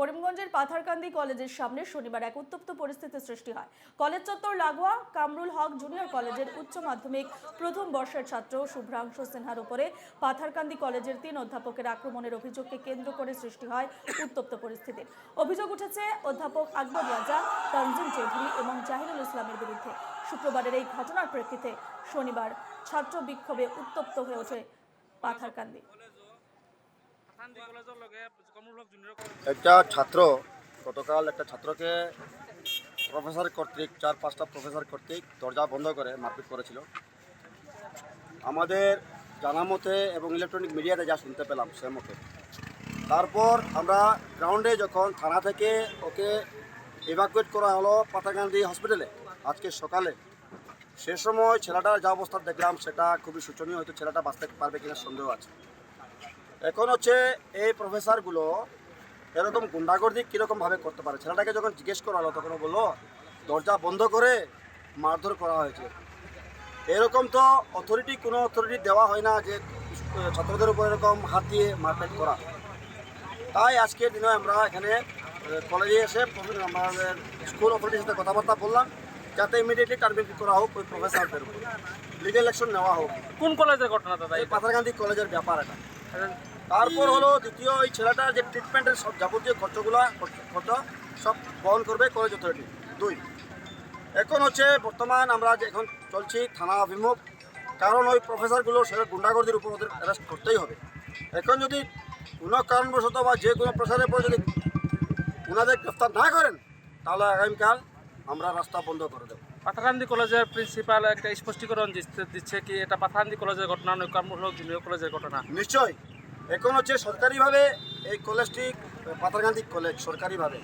করিমগঞ্জের পাথারকান্দি কলেজের সামনে শনিবার এক উত্তপ্ত পরিস্থিতির সৃষ্টি হয়। কলেজ চত্বর লাগোয়া কামরুল হক জুনিয়র কলেজের উচ্চ মাধ্যমিক প্রথম বর্ষের ছাত্র শুভ্রাংশু সিনহার উপরে পাথারকান্দি কলেজের তিন অধ্যাপকের আক্রমণের অভিযোগকে কেন্দ্র করে সৃষ্টি হয় উত্তপ্ত পরিস্থিতির অভিযোগ উঠেছে, অধ্যাপক আকবর রাজা, তানজিম চৌধুরী এবং জাহিরুল ইসলামের বিরুদ্ধে। শুক্রবারের এই ঘটনার প্রেক্ষিতে শনিবার ছাত্র বিক্ষোভে উত্তপ্ত হয়ে ওঠে পাথারকান্দি শান্তি কলেজের লগে কমল হক জুনিয়র কলেজ একটা ছাত্র, গতকাল একটা ছাত্রকে প্রফেসর কর্তৃক, চার পাঁচটা প্রফেসর কর্তৃক দরজা বন্ধ করে মারপিট করেছিল। আমাদের জানা মতে এবং ইলেকট্রনিক মিডিয়াতে যা শুনতে পেলাম সে মতে। তারপর আমরা গ্রাউন্ডে যখন থানা থেকে ওকে ইভাকুয়েট করা হলো পাতাকান্দি হসপিটালে আজকে সকালে, সে সময় ছেলেটার যা অবস্থা দেখলাম সেটা খুবই শোচনীয়, হয়তো ছেলেটা বাঁচতে পারবে কিনা সন্দেহ আছে। এখন হচ্ছে এই প্রফেসরগুলো এরকম গুন্ডাগর্দি কীরকমভাবে করতে পারে? ছেলেটাকে যখন জিজ্ঞেস করা হলো তখন বলল দরজা বন্ধ করে মারধর করা হয়েছে। এরকম তো অথরিটি কোনো অথরিটি দেওয়া হয় না যে ছাত্রদের উপর এরকম হাত দিয়ে মারপিট করা। তাই আজকের দিনে আমরা এখানে কলেজে এসে আমাদের স্কুল অথরিটির সাথে কথাবার্তা বললাম যাতে ইমিডিয়েটলি টার্মিনেট করা হোক ওই প্রফেসরদের উপর। লিগেল অ্যাকশন নেওয়া হোক। কোন কলেজের ঘটনা দাদা এই পাথারকান্দি কলেজের ব্যাপার এটা। তারপর হলো দ্বিতীয় ওই ছেলেটার যে ট্রিটমেন্টের সব যাবতীয় খরচগুলো, খরচ সব বহন করবে কলেজ অথরিটি দুই, এখন হচ্ছে বর্তমান আমরা যে এখন চলছি থানা অভিমুখ, কারণ ওই প্রফেসরগুলো সেটা গুন্ডাগর্দির উপর ওদের অ্যারেস্ট করতেই হবে। এখন যদি কোনো কারণবশত বা যে কোনো প্রসারের পরে যদি ওনাদের গ্রেফতার না করেন, তাহলে আগামীকাল আমরা রাস্তা বন্ধ করে দেবো। পাথাকান্দি কলেজের প্রিন্সিপাল একটা স্পষ্টীকরণ দিচ্ছে- কি এটা পাথাকান্দি কলেজের ঘটনা নয় কমল জুনিয়র কলেজের ঘটনা। নিশ্চয় এখন হচ্ছে সরকারিভাবে এই কলেজটি পাতারগান্ধী কলেজ সরকারিভাবে।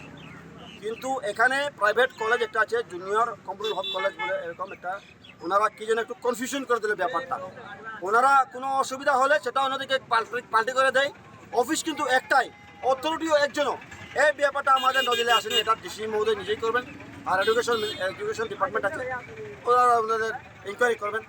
কিন্তু এখানে প্রাইভেট কলেজ একটা আছে, জুনিয়র কমরুল হক কলেজ বলে এরকম একটা। ওনারা কি যেন একটু কনফিউশন করে দিল ব্যাপারটা। ওনারা কোনো অসুবিধা হলে সেটা ওনাদেরকে পাল্টি পাল্টি করে দেয়। অফিস কিন্তু একটাই অথরিটিও একজনও। এই ব্যাপারটা আমাদের নজরে আসেনি, এটা ডিসি মহোদয় নিজেই করবেন। আর এডুকেশন এডুকেশন ডিপার্টমেন্ট আছে ওরা ওনাদের ইনকোয়ারি করবেন।